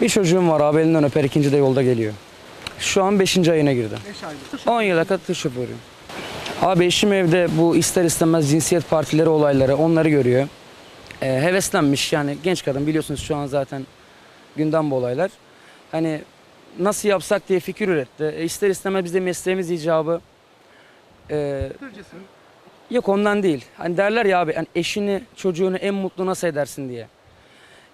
Bir çocuğum var abi elinden öper ikinci de yolda geliyor. Şu an 5. ayına girdi. 10 yıla kadar tır şoförüyüm. Abi eşim evde bu ister istemez cinsiyet partileri olayları onları görüyor. Ee, heveslenmiş yani genç kadın biliyorsunuz şu an zaten gündem bu olaylar. Hani nasıl yapsak diye fikir üretti. E, ister istemez biz de mesleğimiz icabı. Ee, yok ondan değil. Hani derler ya abi hani eşini çocuğunu en mutlu nasıl edersin diye.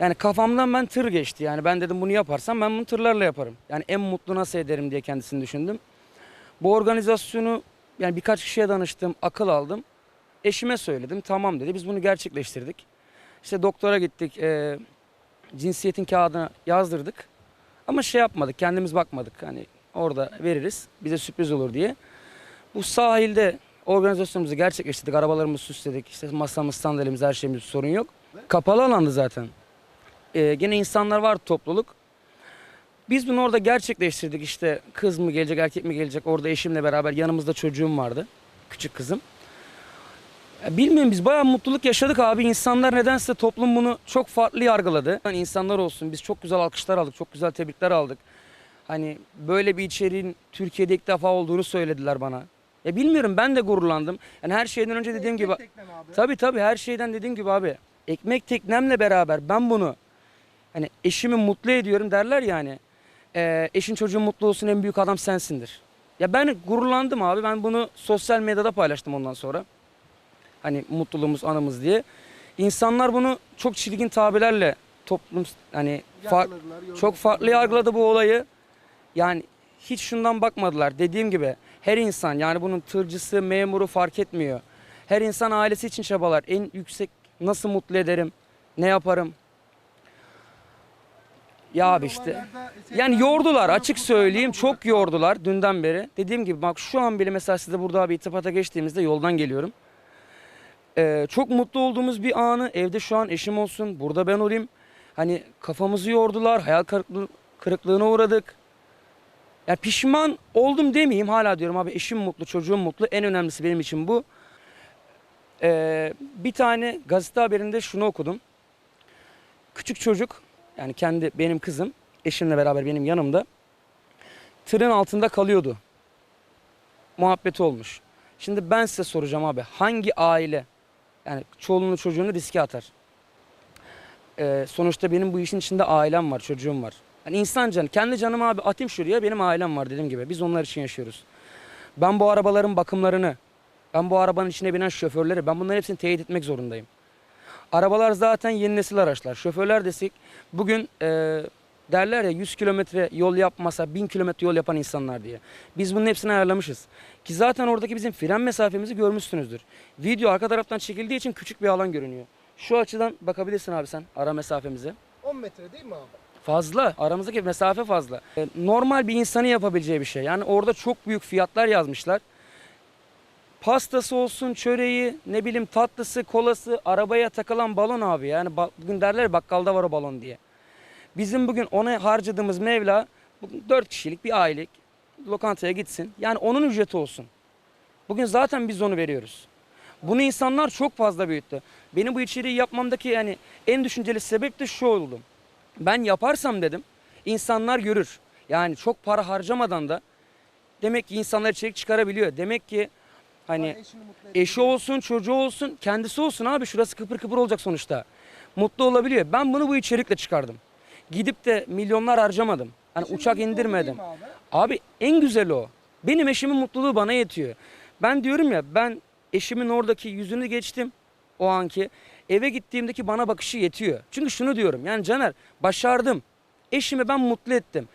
Yani kafamdan ben tır geçti. Yani ben dedim bunu yaparsam ben bunu tırlarla yaparım. Yani en mutlu nasıl ederim diye kendisini düşündüm. Bu organizasyonu yani birkaç kişiye danıştım, akıl aldım. Eşime söyledim. Tamam dedi. Biz bunu gerçekleştirdik. İşte doktora gittik. e, cinsiyetin kağıdına yazdırdık. Ama şey yapmadık. Kendimiz bakmadık. Hani orada veririz. Bize sürpriz olur diye. Bu sahilde organizasyonumuzu gerçekleştirdik. Arabalarımızı süsledik. İşte masamız, sandalyemiz, her şeyimiz sorun yok. Kapalı alandı zaten. Ee, gene insanlar var topluluk. Biz bunu orada gerçekleştirdik işte kız mı gelecek erkek mi gelecek orada eşimle beraber yanımızda çocuğum vardı küçük kızım. Ya bilmiyorum biz bayağı mutluluk yaşadık abi insanlar nedense toplum bunu çok farklı yargıladı. Hani insanlar olsun biz çok güzel alkışlar aldık çok güzel tebrikler aldık. Hani böyle bir içeriğin Türkiye'de ilk defa olduğunu söylediler bana. Ya bilmiyorum ben de gururlandım. Yani her şeyden önce dediğim gibi Tabii tabii her şeyden dediğim gibi abi. Ekmek teknemle beraber ben bunu hani eşimi mutlu ediyorum derler yani. E, eşin çocuğun mutlu olsun en büyük adam sensindir. Ya ben gururlandım abi. Ben bunu sosyal medyada paylaştım ondan sonra. Hani mutluluğumuz anımız diye. İnsanlar bunu çok çirkin tabirlerle toplum hani fa- çok farklı yargıladı bu olayı. Yani hiç şundan bakmadılar. Dediğim gibi her insan yani bunun tırcısı, memuru fark etmiyor. Her insan ailesi için çabalar. En yüksek nasıl mutlu ederim? Ne yaparım? Ya abi işte. Yani yordular açık söyleyeyim çok yordular dünden beri. Dediğim gibi bak şu an bile mesela size burada bir itibata geçtiğimizde yoldan geliyorum. Ee, çok mutlu olduğumuz bir anı evde şu an eşim olsun burada ben olayım. Hani kafamızı yordular hayal kırıklığı, kırıklığına uğradık. Ya pişman oldum demeyeyim hala diyorum abi eşim mutlu çocuğum mutlu en önemlisi benim için bu. Ee, bir tane gazete haberinde şunu okudum. Küçük çocuk yani kendi benim kızım eşimle beraber benim yanımda tırın altında kalıyordu. Muhabbeti olmuş. Şimdi ben size soracağım abi hangi aile yani çoluğunu çocuğunu riske atar? Ee, sonuçta benim bu işin içinde ailem var, çocuğum var. Hani insan canı, kendi canımı abi atayım şuraya benim ailem var dediğim gibi. Biz onlar için yaşıyoruz. Ben bu arabaların bakımlarını, ben bu arabanın içine binen şoförleri, ben bunların hepsini teyit etmek zorundayım. Arabalar zaten yeni nesil araçlar. Şoförler desek bugün e, derler ya 100 kilometre yol yapmasa 1000 kilometre yol yapan insanlar diye. Biz bunun hepsini ayarlamışız. Ki zaten oradaki bizim fren mesafemizi görmüşsünüzdür. Video arka taraftan çekildiği için küçük bir alan görünüyor. Şu açıdan bakabilirsin abi sen ara mesafemize. 10 metre değil mi abi? Fazla. Aramızdaki mesafe fazla. E, Normal bir insanın yapabileceği bir şey. Yani orada çok büyük fiyatlar yazmışlar. Pastası olsun, çöreği, ne bileyim tatlısı, kolası, arabaya takılan balon abi. Yani bugün derler bakkalda var o balon diye. Bizim bugün ona harcadığımız mevla bugün 4 kişilik bir ailelik lokantaya gitsin. Yani onun ücreti olsun. Bugün zaten biz onu veriyoruz. Bunu insanlar çok fazla büyüttü. Benim bu içeriği yapmamdaki yani en düşünceli sebep de şu oldu. Ben yaparsam dedim insanlar görür. Yani çok para harcamadan da demek ki insanlar içerik çıkarabiliyor. Demek ki hani eşi olsun, çocuğu olsun, kendisi olsun abi şurası kıpır kıpır olacak sonuçta. Mutlu olabiliyor. Ben bunu bu içerikle çıkardım. Gidip de milyonlar harcamadım. Hani Eşinin uçak mutlu indirmedim. değil mi? Abi en güzeli o. Benim eşimin mutluluğu bana yetiyor. Ben diyorum ya ben eşimin oradaki yüzünü geçtim o anki. Eve gittiğimdeki bana bakışı yetiyor. Çünkü şunu diyorum yani Caner başardım. Eşimi ben mutlu ettim.